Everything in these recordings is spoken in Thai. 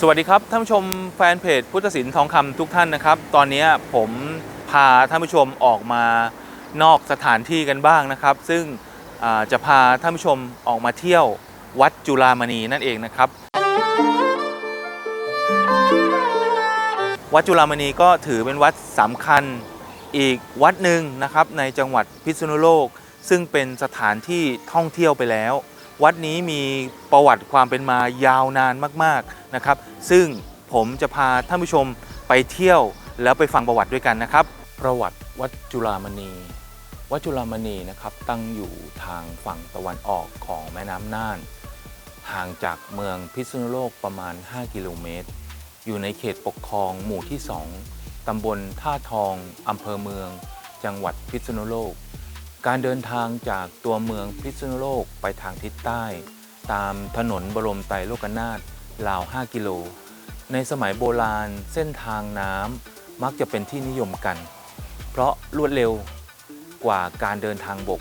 สวัสดีครับท่านผู้ชมแฟนเพจพุทธศิลป์ทองคำทุกท่านนะครับ ตอนนี้ผมพาท่านผู้ชมออกมานอกสถานที่กันบ้างนะครับ ซึ่งจะพาท่านผู้ชมออกมาเที่ยววัดจุฬามณีนั่นเองนะครับ วัดจุฬามณีก็ถือเป็นวัดสำคัญอีกวัดหนึ่งนะครับในจังหวัดพิษณุโลก ซึ่งเป็นสถานที่ท่องเที่ยวไปแล้ว วัดนี้มีประวัติความเป็นมายาวนานมากๆนะครับ ซึ่งผมจะพาท่านผู้ชมไปเที่ยวแล้วไปฟังประวัติด้วยกันนะครับ ประวัติวัดจุฬามณี วัดจุฬามณีนะครับตั้งอยู่ทางฝั่งตะวันออกของแม่น้ำน่าน ห่างจากเมืองพิษณุโลกประมาณ 5 กิโลเมตร อยู่ในเขตปกครองหมู่ที่ 2ตำบลท่าทองอำเภอเมือง จังหวัดพิษณุโลก การเดินทางจากตัวเมืองพิษณุโลกไปทางทิศใต้ ตามถนนบรมไตรโลกนาถราว 5 กิโล ในสมัยโบราณเส้นทางน้ำมักจะเป็นที่นิยมกัน เพราะรวดเร็วกว่าการเดินทางบก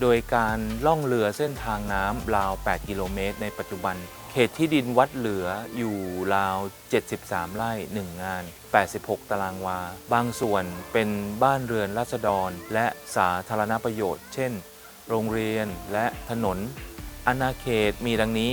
โดยการล่องเรือเส้นทางน้ำราว 8 กิโลเมตรในปัจจุบัน เขตที่ดินวัดเหลืออยู่ราว 73 ไร่ 1 งาน 86 ตารางวา บางส่วนเป็นบ้านเรือนราษฎร และสาธารณประโยชน์ เช่น โรงเรียนและถนน อาณาเขตมีดังนี้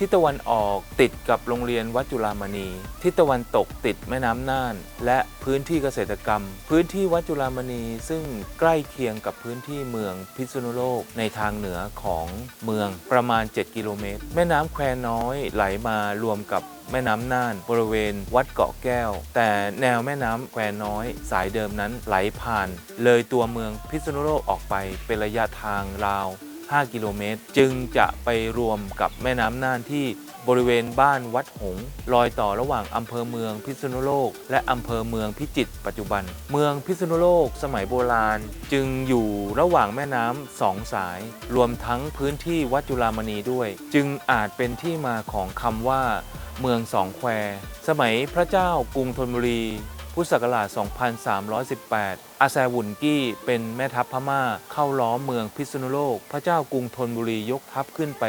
ทิศตะวันออกติดกับโรงเรียนวัดจุฬามณี ทิศตะวันตกติดแม่น้ำน่าน และพื้นที่เกษตรกรรม พื้นที่วัดจุฬามณีซึ่งใกล้เคียงกับพื้นที่เมืองพิษณุโลกในทางเหนือของเมืองประมาณ 7 กิโลเมตร แม่น้ำแควน้อยไหลมารวมกับแม่น้ำน่าน บริเวณวัดเกาะแก้ว แต่แนวแม่น้ำแควน้อย สายเดิมนั้นไหลผ่าน เลยตัวเมืองพิษณุโลกออกไปเป็นระยะทางราว 5 กิโลเมตร จึงจะไปรวมกับแม่น้ำน่านที่บริเวณบ้านวัดหงส์รอยต่อระหว่างอำเภอเมืองพิษณุโลก และอำเภอเมืองพิจิตรปัจจุบัน เมืองพิษณุโลกสมัยโบราณ จึงอยู่ระหว่างแม่น้ำสองสาย รวมทั้งพื้นที่วัดจุฬามณีด้วย จึงอาจเป็นที่มาของคำว่า เมืองสองแควสมัยพระเจ้ากรุงธนบุรี พุทธศักราช 2318อาแซวุนกี้เป็นแม่ทัพพม่าเข้าล้อมเมืองพิษณุโลก พระเจ้ากรุงธนบุรียกทัพขึ้นไป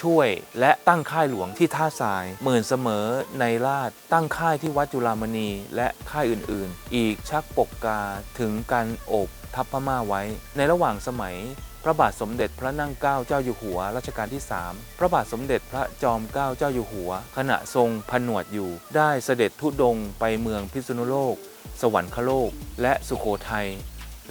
ช่วย และตั้งค่ายหลวงที่ท่าทราย หมื่นเสมอในราชตั้งค่ายที่วัดจุฬามณีและค่ายอื่นๆ อีกชักปกกาถึงการโอบทัพพม่าไว้ ในระหว่างสมัยพระบาทสมเด็จพระนั่งเกล้าเจ้าอยู่หัวรัชกาลที่ 3 พระบาทสมเด็จพระจอมเกล้าเจ้าอยู่หัว ขณะทรงผนวดอยู่ ได้เสด็จทุดงไปเมืองพิษณุโลก สวรรคโลก และสุโขทัย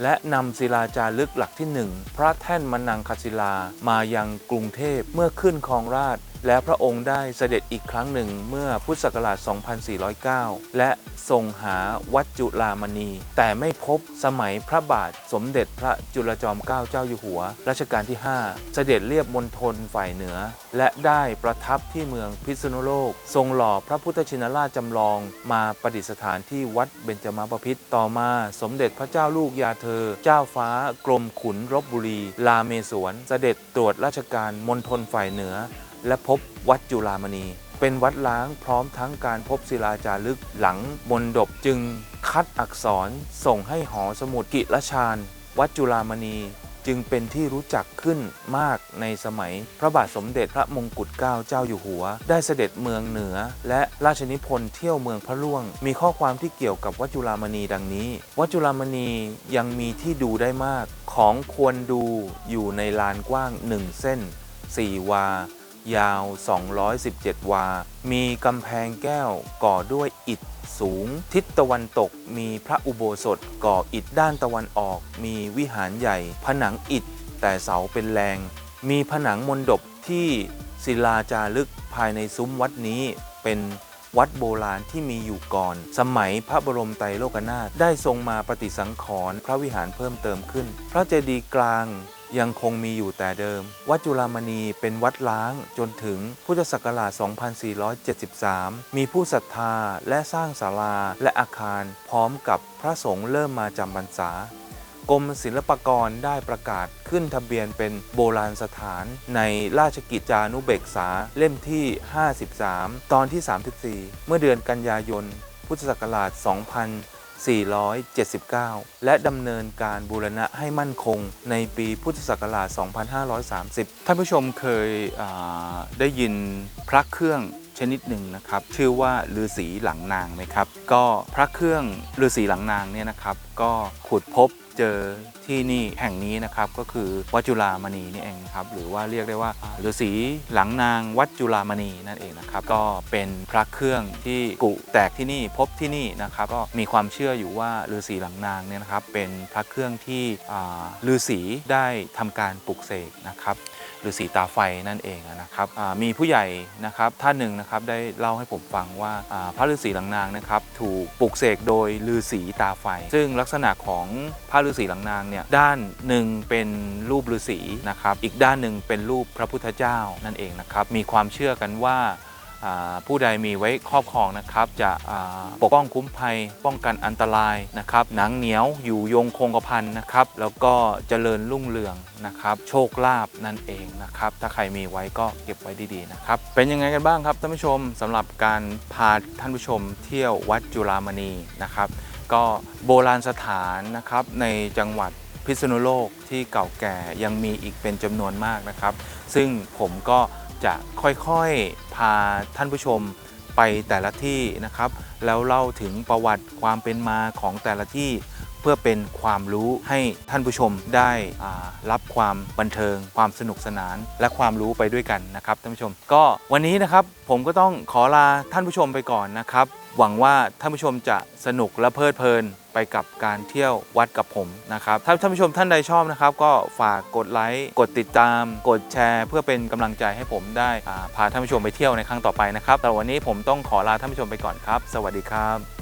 และนำศิลาจารึกหลักที่หนึ่งพระแท่นมนังคศิลามายังกรุงเทพเมื่อขึ้นครองราชและพระองค์ได้เสด็จอีกครั้งหนึ่งเมื่อพุทธศักราช 2409 และทรงหาวัดจุฬามณี แต่ไม่พบสมัยพระบาทสมเด็จพระจุลจอมเกล้าเจ้าอยู่หัว รัชกาลที่ 5 เสด็จเรียบมณฑลฝ่ายเหนือ และได้ประทับที่เมืองพิษณุโลก ทรงหล่อพระพุทธชินราชจำลองมาประดิษฐานที่วัดเบญจมบพิตรต่อมาสมเด็จพระเจ้าลูกยาเธอ เจ้าฟ้ากรมขุนรบบุรี ลาเมศวร เสด็จตรวจราชการมณฑลฝ่ายเหนือ และพบวัดจุฬามณี เป็นวัดล้างพร้อมทั้งการพบศิลาจารึกหลังมนดบจึงคัดอักษรส่งให้หอสมุดกิรชานวัดจุฬามณี จึงเป็นที่รู้จักขึ้นมากในสมัยพระบาทสมเด็จพระมงกุฎเกล้าเจ้าอยู่หัว ได้เสด็จเมืองเหนือ และราชนิพนธ์เที่ยวเมืองพระล่วง มีข้อความที่เกี่ยวกับวัดจุฬามณีดังนี้ วัดจุฬามณียังมีที่ดูได้มาก ของควรดูอยู่ในลานกว้างหนึ่งเส้น 4 วา ยาว 217 วา มีกำแพงแก้วก่อด้วยอิฐ สูง ทิศตะวันตกมีพระอุโบสถก่ออิฐด้านตะวันออก มีวิหารใหญ่ ผนังอิฐ แต่เสาเป็นแรง มีผนังมนดบที่ศิลาจารึกภายในซุ้มวัดนี้เป็นวัดโบราณที่มีอยู่ก่อน สมัยพระบรมไตรโลกนาถได้ทรงมาปฏิสังขรณ์พระวิหารเพิ่มเติมขึ้น พระเจดีย์กลาง ยังคงมีอยู่แต่เดิม วัดจุฬามณีเป็นวัดล้างจนถึงพุทธศักราช 2473 มีผู้ศรัทธาและสร้างศาลาและอาคารพร้อมกับพระสงฆ์เริ่มมาจำพรรษากรมศิลปากรได้ประกาศขึ้นทะเบียนเป็นโบราณสถานในราชกิจจานุเบกษาเล่มที่ 53 ตอนที่ 34 เมื่อเดือนกันยายน พุทธศักราช 2479 และดำเนินการบูรณะให้มั่นคงในปีพุทธศักราช 2530 ท่านผู้ชมเคยได้ยินพระเครื่อง ชนิดหนึ่งนะครับ ชื่อว่าฤาษีหลังนางไหมครับ ก็พระเครื่องฤาษีหลังนางเนี่ยนะครับ ก็ขุดพบเจอที่นี่แห่งนี้นะครับก็คือวัดจุฬามณีนี่เองครับหรือว่าเรียกได้ว่าฤาษีหลังนางวัดจุฬามณีนั่นเองนะครับก็เป็นพระเครื่องที่กุแตกที่นี่พบที่นี่นะครับก็มีความเชื่ออยู่ว่าฤาษีหลังนางเนี่ยนะครับเป็นพระเครื่องที่ฤาษีได้ทำการปลุกเสกนะครับ ฤาษีตาไฟนั่นเองนะครับมีผู้ใหญ่นะครับท่านหนึ่งนะครับได้เล่าให้ผมฟังว่าพระฤาษีหลังนางนะครับถูกปลุกเสกโดยฤาษีตาไฟ ซึ่งลักษณะของพระฤาษีหลังนางเนี่ยด้านหนึ่งเป็นรูปฤาษีนะครับอีกด้านหนึ่งเป็นรูปพระพุทธเจ้านั่นเองนะครับมีความเชื่อกันว่า ผู้ใดมีไว้ครอบครองนะครับ จะปกป้องคุ้มภัย ป้องกันอันตรายนะครับ หนังเหนียวอยู่ยงคงกระพันนะครับ แล้วก็เจริญรุ่งเรืองนะครับ โชคลาภนั่นเองนะครับ ถ้าใครมีไว้ก็เก็บไว้ดีๆนะครับ เป็นยังไงกันบ้างครับท่านผู้ชมสำหรับการพาท่านผู้ชมเที่ยววัดจุฬามณีนะครับ ก็โบราณสถานนะครับในจังหวัดพิษณุโลกที่เก่าแก่ยังมีอีกเป็นจำนวนมากนะครับ ซึ่งผมก็จะค่อยๆาท่านผู้ชมไปแต่ละที่นะครับ แล้วเล่าถึงประวัติความเป็นมาของแต่ละที่เพื่อเป็นความรู้ให้ท่านผู้ชมได้รับความบันเทิง ความสนุกสนาน และความรู้ไปด้วยกันนะครับท่านผู้ชม ก็วันนี้นะครับผมก็ต้องขอลาท่านผู้ชมไปก่อนนะครับ หวังว่าท่านผู้ชมจะสนุกและเพลิดเพลินไปกับการเที่ยววัดกับผมนะครับ ถ้าท่านผู้ชมท่านใดชอบนะครับ ก็ฝากกดไลค์ กดติดตาม กดแชร์ เพื่อเป็นกำลังใจให้ผมได้พาท่านผู้ชมไปเที่ยวในครั้งต่อไปนะครับแต่วันนี้ผมต้องขอลาท่านผู้ชมไปก่อนครับ สวัสดีครับ